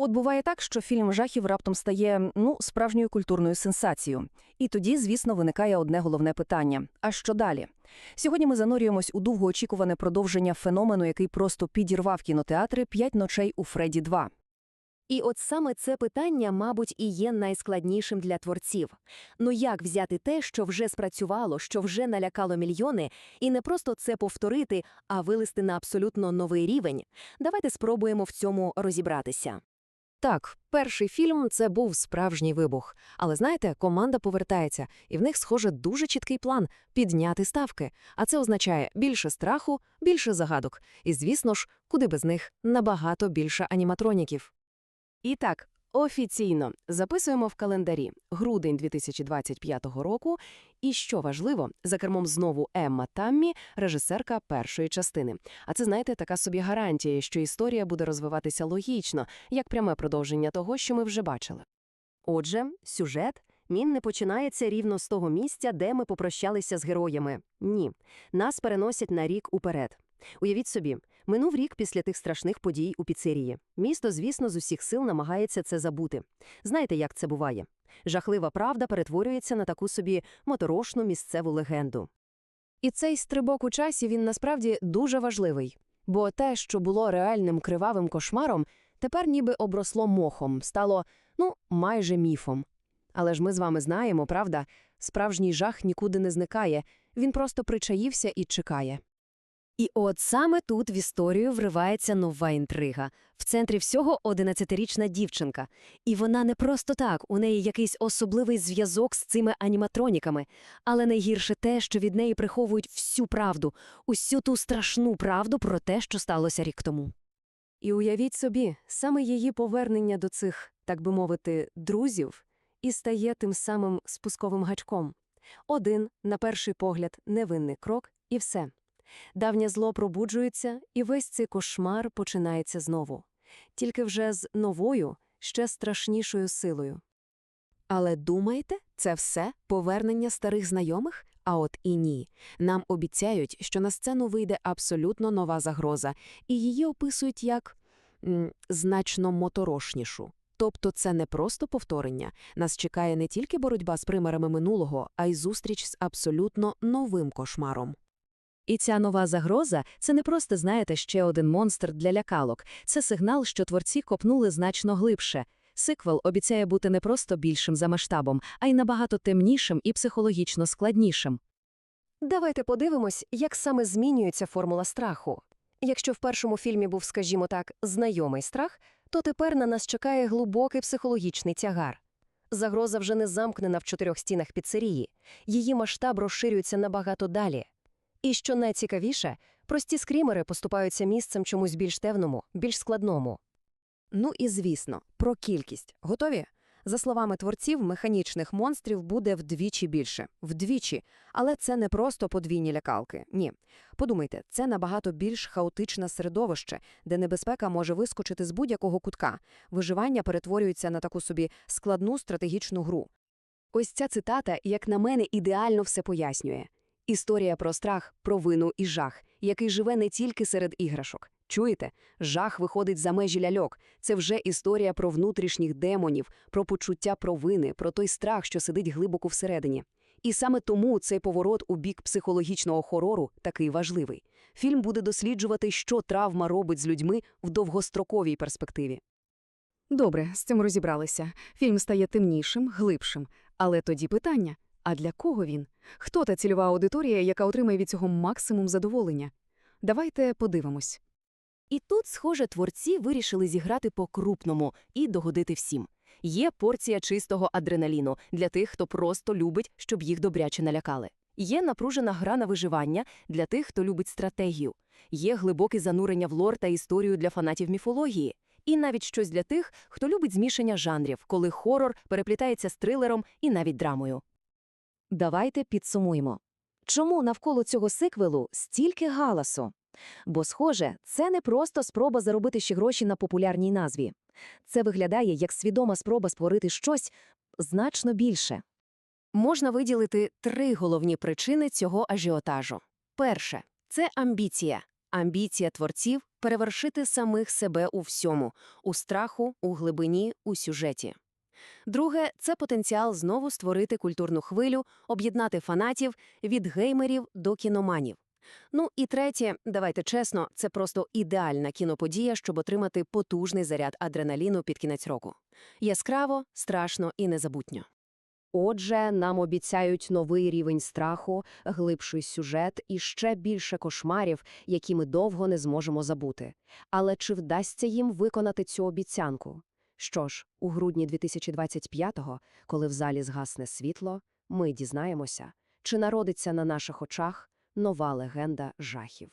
От буває так, що фільм жахів раптом стає ну справжньою культурною сенсацією. І тоді, звісно, виникає одне головне питання: а що далі? Сьогодні ми занурюємось у довгоочікуване продовження феномену, який просто підірвав кінотеатри «П'ять ночей у Фредді 2». І от саме це питання, мабуть, і є найскладнішим для творців. Ну як взяти те, що вже спрацювало, що вже налякало мільйони, і не просто це повторити, а вилисти на абсолютно новий рівень? Давайте спробуємо в цьому розібратися. Так, перший фільм це був справжній вибух. Але знаєте, команда повертається, і в них, схоже, дуже чіткий план підняти ставки. А це означає більше страху, більше загадок. І, звісно ж, куди без них набагато більше аніматроніків. І так, офіційно записуємо в календарі грудень 2025 року. І що важливо, за кермом знову Емма Таммі, режисерка першої частини. А це, знаєте, така собі гарантія, що історія буде розвиватися логічно, як пряме продовження того, що ми вже бачили. Отже, сюжет він не починається рівно з того місця, де ми попрощалися з героями. Ні, нас переносять на рік уперед. Уявіть собі, минув рік після тих страшних подій у піцерії. Місто, звісно, з усіх сил намагається це забути. Знаєте, як це буває? Жахлива правда перетворюється на таку собі моторошну місцеву легенду. І цей стрибок у часі він насправді дуже важливий. Бо те, що було реальним кривавим кошмаром, тепер ніби обросло мохом, стало, ну, майже міфом. Але ж ми з вами знаємо, правда, справжній жах нікуди не зникає, він просто причаївся і чекає. І от саме тут в історію вривається нова інтрига. В центрі всього 11-річна дівчинка. І вона не просто так, у неї якийсь особливий зв'язок з цими аніматроніками. Але найгірше те, що від неї приховують всю правду, усю ту страшну правду про те, що сталося рік тому. І уявіть собі, саме її повернення до цих, так би мовити, друзів і стає тим самим спусковим гачком. Один, на перший погляд, невинний крок, і все. Давнє зло пробуджується, і весь цей кошмар починається знову. Тільки вже з новою, ще страшнішою силою. Але думаєте, це все повернення старих знайомих? А от і ні. Нам обіцяють, що на сцену вийде абсолютно нова загроза, і її описують як значно моторошнішу. Тобто це не просто повторення. Нас чекає не тільки боротьба з примарами минулого, а й зустріч з абсолютно новим кошмаром. І ця нова загроза це не просто, знаєте, ще один монстр для лякалок. Це сигнал, що творці копнули значно глибше. Сиквел обіцяє бути не просто більшим за масштабом, а й набагато темнішим і психологічно складнішим. Давайте подивимось, як саме змінюється формула страху. Якщо в першому фільмі був, скажімо так, знайомий страх, то тепер на нас чекає глибокий психологічний тягар. Загроза вже не замкнена в чотирьох стінах піцерії, її масштаб розширюється набагато далі. І що найцікавіше, прості скрімери поступаються місцем чомусь більш темному, більш складному. Ну і звісно, про кількість. Готові? За словами творців, механічних монстрів буде вдвічі більше. Вдвічі. Але це не просто подвійні лякалки. Ні. Подумайте, це набагато більш хаотичне середовище, де небезпека може вискочити з будь-якого кутка. Виживання перетворюється на таку собі складну стратегічну гру. Ось ця цитата, як на мене, ідеально все пояснює. Історія про страх, про вину і жах, який живе не тільки серед іграшок. Чуєте? Жах виходить за межі ляльок. Це вже історія про внутрішніх демонів, про почуття провини, про той страх, що сидить глибоко всередині. І саме тому цей поворот у бік психологічного хорору такий важливий. Фільм буде досліджувати, що травма робить з людьми в довгостроковій перспективі. Добре, з цим розібралися. Фільм стає темнішим, глибшим. Але тоді питання – а для кого він? Хто та цільова аудиторія, яка отримає від цього максимум задоволення? Давайте подивимось. І тут, схоже, творці вирішили зіграти по-крупному і догодити всім. Є порція чистого адреналіну для тих, хто просто любить, щоб їх добряче налякали. Є напружена гра на виживання для тих, хто любить стратегію. Є глибоке занурення в лор та історію для фанатів міфології. І навіть щось для тих, хто любить змішання жанрів, коли хорор переплітається з трилером і навіть драмою. Давайте підсумуємо. Чому навколо цього сиквелу стільки галасу? Бо, схоже, це не просто спроба заробити ще гроші на популярній назві. Це виглядає як свідома спроба створити щось значно більше. Можна виділити три головні причини цього ажіотажу. Перше це амбіція. Амбіція творців – перевершити самих себе у всьому – у страху, у глибині, у сюжеті. Друге – це потенціал знову створити культурну хвилю, об'єднати фанатів від геймерів до кіноманів. Ну і третє, давайте чесно, це просто ідеальна кіноподія, щоб отримати потужний заряд адреналіну під кінець року. Яскраво, страшно і незабутньо. Отже, нам обіцяють новий рівень страху, глибший сюжет і ще більше кошмарів, які ми довго не зможемо забути. Але чи вдасться їм виконати цю обіцянку? Що ж, у грудні 2025-го, коли в залі згасне світло, ми дізнаємося, чи народиться на наших очах нова легенда жахів.